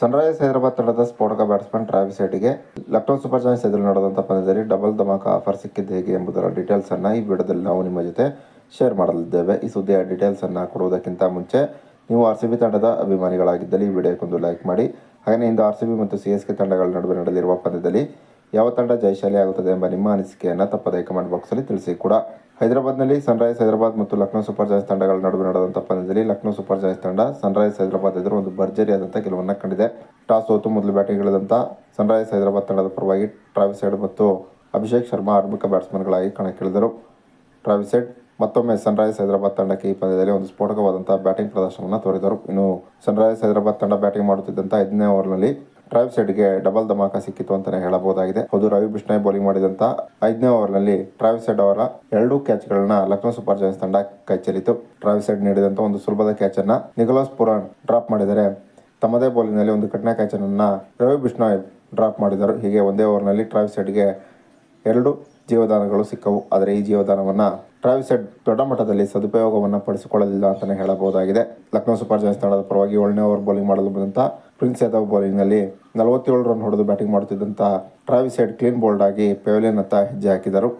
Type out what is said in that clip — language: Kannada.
ಸನ್ರೈಸರ್ಸ್ ಹೈದರಾಬಾದ್ ತಂಡದ ಸ್ಫೋಟಕ ಬ್ಯಾಟ್ಸ್ಮನ್ ಟ್ರಾವಿಸ್ ಹೆಡ್ಗೆ ಲಕ್ನೋ ಸೂಪರ್ ಜಾಯಿಂಟ್ಸ್ ಎದುರು ನಡೆದಂಥ ಪಂದ್ಯದಲ್ಲಿ ಡಬಲ್ ಧಮಾಕ ಆಫರ್ ಸಿಕ್ಕಿದ್ದು ಹೇಗೆ ಎಂಬುದರ ಡೀಟೇಲ್ಸ್ ಅನ್ನ ಈ ವಿಡಿಯೋದಲ್ಲಿ ನಾವು ನಿಮ್ಮ ಜೊತೆ ಶೇರ್ ಮಾಡಲಿದ್ದೇವೆ. ಈ ಸುದ್ದಿಯ ಡೀಟೇಲ್ಸ್ ಅನ್ನ ಕೊಡುವುದಕ್ಕಿಂತ ಮುಂಚೆ ನೀವು ಆರ್ ಸಿ ಬಿ ತಂಡದ ಅಭಿಮಾನಿಗಳಾಗಿದ್ದಲ್ಲಿ ಈ ವಿಡಿಯೋಕ್ಕೊಂದು ಲೈಕ್ ಮಾಡಿ. ಹಾಗೆಯೇ ಇಂದು ಆರ್ ಸಿ ಬಿ ಮತ್ತು ಸಿ ಎಸ್ ಕೆ ತಂಡಗಳ ನಡುವೆ ನಡೆದಿರುವ ಪಂದ್ಯದಲ್ಲಿ ಯಾವ ತಂಡ ಜಯಶಾಲಿ ಆಗುತ್ತದೆ ಎಂಬ ನಿಮ್ಮ ಅನಿಸಿಕೆಯನ್ನು ತಪ್ಪದೇ ಕಮೆಂಟ್ ಬಾಕ್ಸಲ್ಲಿ ತಿಳಿಸಿ ಕೂಡ. ಹೈದರಾಬಾದ್ನಲ್ಲಿ ಸನ್ರೈಸ್ ಹೈದರಾಬಾದ್ ಮತ್ತು ಲಕ್ನೋ ಸೂಪರ್ ಜಾಯ್ಸ್ ತಂಡಗಳ ನಡುವೆ ನಡೆದಂಥ ಪಂದ್ಯದಲ್ಲಿ ಲಕ್ನೋ ಸೂಪರ್ ಜಾಯ್ಸ್ ತಂಡ ಸನ್ರೈಸ್ ಹೈದರಾಬಾದ್ ಎದುರು ಒಂದು ಭರ್ಜರಿಯಾದಂಥ ಗೆಲುವನ್ನು ಕಂಡಿದೆ. ಟಾಸ್ ಸೋತು ಮೊದಲು ಬ್ಯಾಟಿಂಗ್ ಇಳಿದಂಥ ಸನ್ರೈಸ್ ಹೈದರಾಬಾದ್ ತಂಡದ ಪರವಾಗಿ ಟ್ರಾವಿಸ್ ಹೆಡ್ ಮತ್ತು ಅಭಿಷೇಕ್ ಶರ್ಮಾ ಆರಂಭಿಕ ಬ್ಯಾಟ್ಸ್ಮನ್ಗಳಾಗಿ ಕಣಕ್ಕಿಳಿದರು. ಟ್ರಾವಿಸ್ ಹೆಡ್ ಮತ್ತೊಮ್ಮೆ ಸನ್ರೈಸ್ ಹೈದರಾಬಾದ್ ತಂಡಕ್ಕೆ ಈ ಪಂದ್ಯದಲ್ಲಿ ಒಂದು ಸ್ಫೋಟಕವಾದಂಥ ಬ್ಯಾಟಿಂಗ್ ಪ್ರದರ್ಶನವನ್ನು ತೋರಿದರು. ಇನ್ನು ಸನ್ರೈಸ್ ಹೈದರಾಬಾದ್ ತಂಡ ಬ್ಯಾಟಿಂಗ್ ಮಾಡುತ್ತಿದ್ದಂಥ ಐದನೇ ಓವರ್ನಲ್ಲಿ ಟ್ರಾವಿಸ್ ಸೈಡ್ಗೆ ಡಬಲ್ ಧಮಾಕ ಸಿಕ್ಕಿತು ಅಂತಾನೆ ಹೇಳಬಹುದಾಗಿದೆ. ಹೌದು, ರವಿ ಬಿಷ್ಣಾಯ್ ಬೌಲಿಂಗ್ ಮಾಡಿದಂತ ಐದನೇ ಓವರ್ನಲ್ಲಿ ಟ್ರಾವಿಸ್ ಸೈಡ್ ಅವರ ಎರಡು ಕ್ಯಾಚ್ಗಳನ್ನ ಲಕ್ನೋ ಸೂಪರ್ ಜಾಯಿನ್ಸ್ ತಂಡ ಕೈಚೆಲಿತು ಟ್ರಾವಿಸ್ ಸೈಡ್ ನೀಡಿದಂತ ಒಂದು ಸುಲಭದ ಕ್ಯಾಚ್ ಅನ್ನ ನಿಕೋಲಸ್ ಪುರಾನ್ ಡ್ರಾಪ್ ಮಾಡಿದರೆ ತಮ್ಮದೇ ಬೌಲಿಂಗ್ನಲ್ಲಿ ಒಂದು ಕಠಿಣ ಕ್ಯಾಚ್ ಅನ್ನ ರವಿ ಬಿಷ್ಣಾಯ್ ಡ್ರಾಪ್ ಮಾಡಿದರು. ಹೀಗೆ ಒಂದೇ ಓವರ್ನಲ್ಲಿ ಟ್ರಾವಿಸ್ ಸೈಡ್ಗೆ ಎರಡು ಜೀವದಾನಗಳು ಸಿಕ್ಕವು. ಆದರೆ ಈ ಜೀವದಾನವನ್ನು ಟ್ರಾವಿಸ್ ಹೆಡ್ ದೊಡ್ಡ ಮಟ್ಟದಲ್ಲಿ ಸದುಪಯೋಗವನ್ನು ಪಡಿಸಿಕೊಳ್ಳಲಿಲ್ಲ ಅಂತಲೇ ಹೇಳಬಹುದಾಗಿದೆ. ಲಕ್ನೋ ಸೂಪರ್ ಜಾಯ್ಸ್ ತಂಡದ ಪರವಾಗಿ ಏಳನೇ ಓವರ್ ಬೌಲಿಂಗ್ ಮಾಡಲು ಬಂದಂಥ ಪ್ರಿನ್ಸ್ ಯಾದವ್ ಬೌಲಿಂಗ್ನಲ್ಲಿ ನಲವತ್ತೇಳು ರನ್ ಹೊಡೆದು ಬ್ಯಾಟಿಂಗ್ ಮಾಡುತ್ತಿದ್ದಂಥ ಟ್ರಾವಿಸ್ ಹೆಡ್ ಕ್ಲೀನ್ ಬೋಲ್ಡ್ ಆಗಿ ಪೆವಿಲಿಯನ್ ಹತ್ತ ಹೆಜ್ಜೆ ಹಾಕಿದರು.